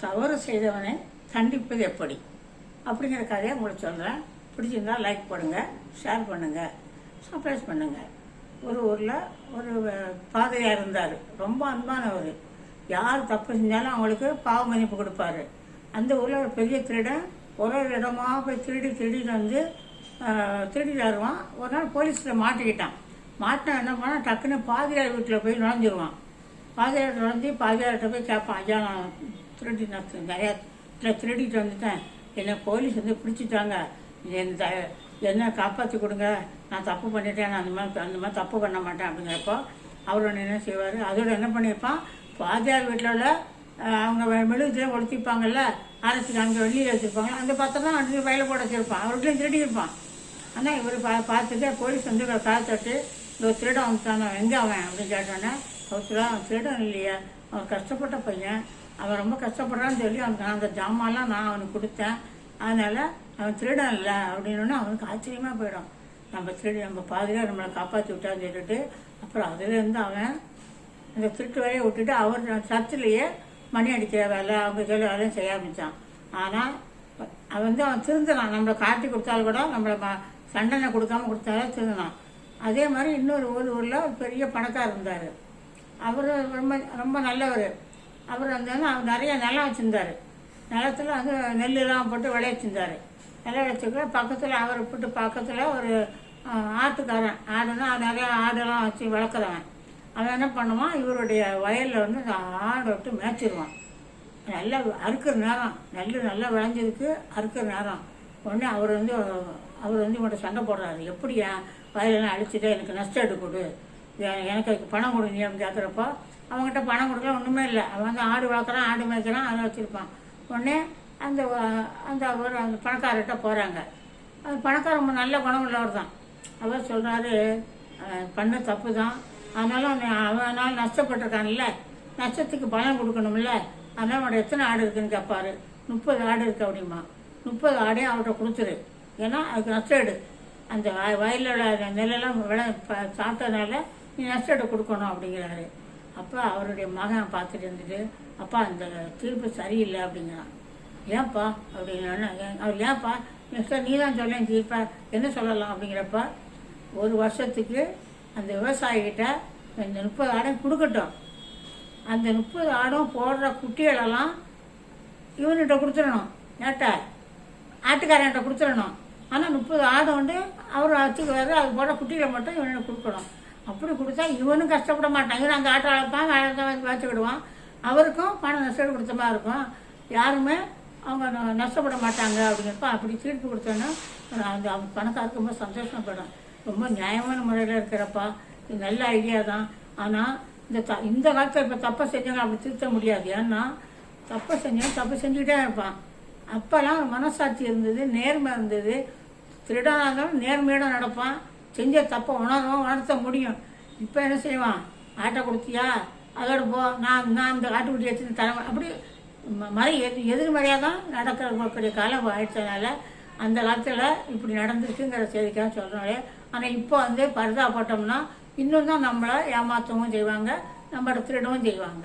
தவறு செய்தவனை தண்டிப்பது எப்படி? அப்படிங்கிற கதையை உங்களுக்கு சொல்கிறேன் பிடிச்சிருந்தா லைக் பண்ணுங்கள் ஷேர் பண்ணுங்கள் சப்ரைஸ் பண்ணுங்கள் ஒரு ஊரில் ஒரு அஹ், இருந்தார். ரொம்ப அன்பானவர். யார் தப்பு செஞ்சாலும் அவங்களுக்கு பாவ மதிப்பு கொடுப்பாரு. அந்த ஊரில் ஒரு பெரிய திருடன் ஒரு ஒரு இடமா போய் திருடி திருடிட்டு வந்து திருடிட்டு வருவான் ஒரு நாள் போலீஸில் மாட்டிக்கிட்டான். மாட்டினா என்ன பண்ணால் டக்குன்னு பாதிரியார் வீட்டில் போய் நுழைஞ்சிருவான். பாதிரியார் நுழைஞ்சி பாதிரியார்கிட்ட போய் கேட்பான் ஐயா நான் திருடி நான் நிறையா திருடிட்டு வந்துட்டேன். என்னை போலீஸ் வந்து பிடிச்சிட்டாங்க. என் த என்ன காப்பாற்றி கொடுங்க. நான் தப்பு பண்ணிட்டேன். நான் அந்த மாதிரி அந்த மாதிரி தப்பு பண்ண மாட்டேன் அப்படிங்கிறப்போ அவர் ஒன்று என்ன செய்வார்? அதோட என்ன பண்ணியிருப்பான்? பாதியார் வீட்டில் உள்ள அவங்க மெழுகுதில் ஒழுத்திப்பாங்கல்ல அரைச்சி அங்கே வெளியில் வச்சுருப்பாங்க அந்த பத்திரம் அடுத்து வயலை போட வச்சுருப்பான். அவர்கிட்டையும் திருடி இருப்பான் ஆனால் இவர் பா பார்த்துட்டு போலீஸ் வந்து இவரை கால் தட்டு இந்த திருடன் வந்துட்டான் எங்கே அவன்? அப்படின்னு கேட்டோன்னே அவர் அவன் திருடம் இல்லையா. அவன் கஷ்டப்பட்ட பையன். அவன் ரொம்ப கஷ்டப்படுறான்னு சொல்லி அவனுக்கு அந்த ஜாமான்லாம் நான் அவனுக்கு கொடுத்தேன். அதனால் அவன் திருடன் இல்லை அப்படின்னு அவனுக்கு ஆச்சரியமாக போயிடும். நம்ம திருடி நம்ம பாதிரியாக நம்மளை காப்பாற்றி விட்டான்னு சொல்லிட்டு அப்புறம் அதுலேருந்து அவன் அந்த திருட்டு வேலையை விட்டுட்டு அவர் சர்ச்சிலேயே மணி அடிக்கிற வேலை அவங்க சொல்லி வேலையும் செய்ய ஆரம்பித்தான் ஆனால் அவன் வந்து அவன் திருந்தனான் நம்மளை காட்டி கொடுத்தாலும் கூட நம்மளை ம- சண்டனை கொடுக்காம கொடுத்தாலும் திருந்தனான் அதே மாதிரி இன்னொரு ஊர் ஊரில் ஒரு பெரிய பணக்காரர் இருந்தார். அவர் ரொம்ப ரொம்ப நல்லவர். அப்புறம் வந்து அவர் நிறைய நிலம் வச்சுருந்தார். நிலத்துல வந்து நெல்லாம் போட்டு விளைவிச்சிருந்தார் நிலம் வச்சுக்க பக்கத்தில் அவரை போட்டு பக்கத்தில் ஒரு ஆட்டுக்காரன். ஆடுனா நிறைய ஆடெல்லாம் வச்சு வளர்க்குறவன். அவன் என்ன பண்ணுவான்? இவருடைய வயலில் வந்து இந்த ஆடை விட்டு மேய்ச்சிடுவான் நல்லா அறுக்கிற நேரம். நெல் நல்லா விளைஞ்சதுக்கு அறுக்கிற நேரம். உடனே அவர் வந்து அவர் வந்து இவங்கள்ட்ட சண்டை போடுறாரு. எப்படி என் வயலெல்லாம் அழிச்சிட்டு எனக்கு நஷ்டம் எடுக்கொடு கொடு எனக்கு அதுக்கு பணம் கொடு அப்படின்னு கேட்குறப்போ அவங்ககிட்ட பணம் கொடுக்கல ஒன்றுமே இல்லை. அவன் வந்து ஆடு வளர்க்குறான் ஆடு மேய்க்கிறான் அதை வச்சுருப்பான். உடனே அந்த அந்த ஒரு அந்த பணக்காரர்கிட்ட போகிறாங்க அது பணக்கார ரொம்ப நல்ல குணம் உள்ளவர் தான். அவர் சொல்கிறாரு பண்ண தப்பு தான் அதனால அவன் அவனால் நஷ்டப்பட்டிருக்கான்ல. நஷ்டத்துக்கு பணம் கொடுக்கணும்ல. அதனால் அவனோட எத்தனை ஆடு இருக்குன்னு கேட்பாரு முப்பது ஆடு இருக்கு அப்படிமா முப்பது ஆடையும் அவர்கிட்ட கொடுத்துரு. ஏன்னா அதுக்கு நஷ்டேடு அந்த வய வயலோட நெல்லெல்லாம் விளை சாப்பிட்டதுனால நீ நஷ்டேடு கொடுக்கணும் அப்படிங்கிறாரு. அப்போ அவருடைய மகன் பார்த்துட்டு இருந்துட்டு அப்பா அந்த தீர்ப்பு சரியில்லை அப்படிங்கிறான். ஏன்ப்பா அப்படின்னா அவர் ஏன்ப்பா சார் நீ தான் சொல்லேன் தீர்ப்பா. என்ன சொல்லலாம்? அப்படிங்கிறப்ப ஒரு வருஷத்துக்கு அந்த விவசாயிகிட்ட இந்த முப்பது ஆடையும் கொடுக்கட்டும். அந்த முப்பது ஆடும் போடுற குட்டிகளெல்லாம் இவன்கிட்ட கொடுத்துடணும். ஏட்டா ஆட்டுக்காரன்கிட்ட கொடுத்துடணும். ஆனால் முப்பது ஆடு வந்து அவர் வச்சுக்குவாரு அது போடுற குட்டிகளை மட்டும் இவனுக்கு கொடுக்கணும். அப்படி கொடுத்தா இவனும் கஷ்டப்பட மாட்டான். இவன் அந்த ஆட்டை அழைப்பான் வேலை வச்சுக்கிடுவான். அவருக்கும் பணம் நஷ்டம் கொடுத்த மாதிரி இருக்கும். யாருமே அவங்க நஷ்டப்பட மாட்டாங்க அப்படிங்கிறப்ப அப்படி தீர்ப்பு கொடுத்தோன்னா அந்த அவங்க பணக்காரருக்கு ரொம்ப சந்தோஷப்படும் ரொம்ப நியாயமான முறையில் இருக்கிறப்பா. இது நல்ல ஐடியா தான். ஆனால் இந்த த இந்த காலத்தில் இப்போ தப்பை செஞ்சவங்க அப்படி திருத்த முடியாது. ஏன்னா தப்பை செஞ்சவன் தப்பு செஞ்சுக்கிட்டே இருப்பான். அப்போல்லாம் மனசாட்சி இருந்தது நேர்மை இருந்தது. திருடனாக இருந்தாலும் நேர்மையோட நடப்பான். செஞ்ச தப்பை உணரவும் உணர்த்த முடியும். இப்போ என்ன செய்வான்? ஆட்டை கொடுத்தியா? அதோட போ நான் நான் இந்த ஆட்டுக்குட்டி எடுத்துன்னு தரேன். அப்படி மறை எது எதிர்மறையாக தான் நடக்கக்கூடிய காலம் ஆயிடுச்சதுனால அந்த காலத்தில் இப்படி நடந்துருக்குங்கிற செய்திக்காக சொல்கிறாங்க ஆனால் இப்போ வந்து பரிதா போட்டோம்னா இன்னும் தான் நம்மளை ஏமாற்றவும் செய்வாங்க நம்மளை திருடவும் செய்வாங்க.